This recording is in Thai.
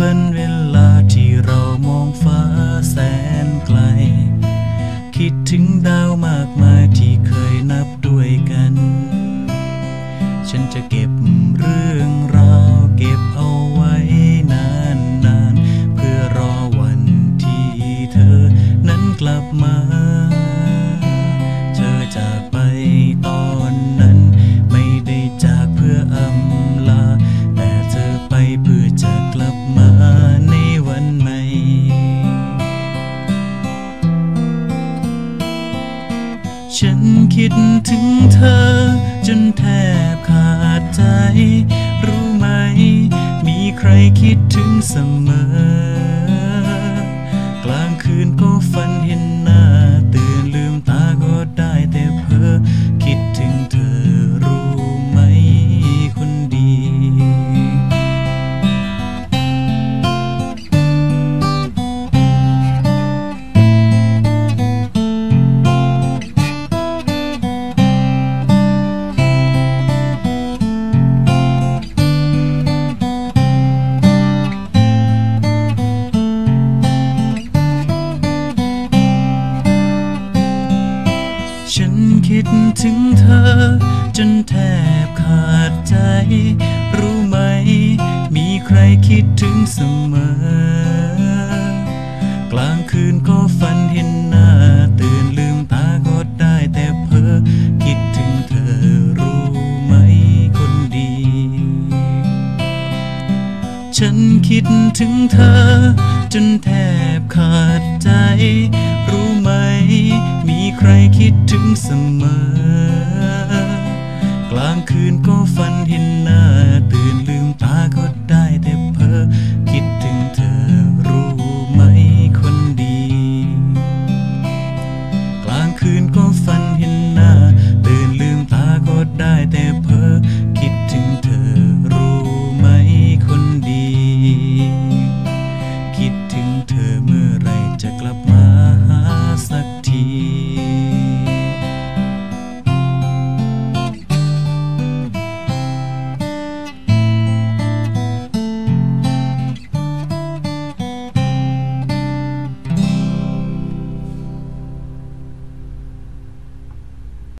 วันเวลาที่เรามองฟ้าแสนไกล คิดถึงดาวมากมายที่เคย คิดถึงเธอ จนแทบขาดใจ รู้ไหม มีใครคิดถึงเสมอ ดถึงเธอ จนแทบขาดใจ รู้ไหม มีใครคิดถึงเสมอ กลางคืนก็ฝันเห็นหน้า ตื่นลืมตาก็ได้แต่เพ้อคิดถึงเธอรู้ไหมคนดี ฉันคิดถึงเธอ จนแทบขาดใจรู้ คิดถึงเสมอ กลางคืนก็ฝันเห็น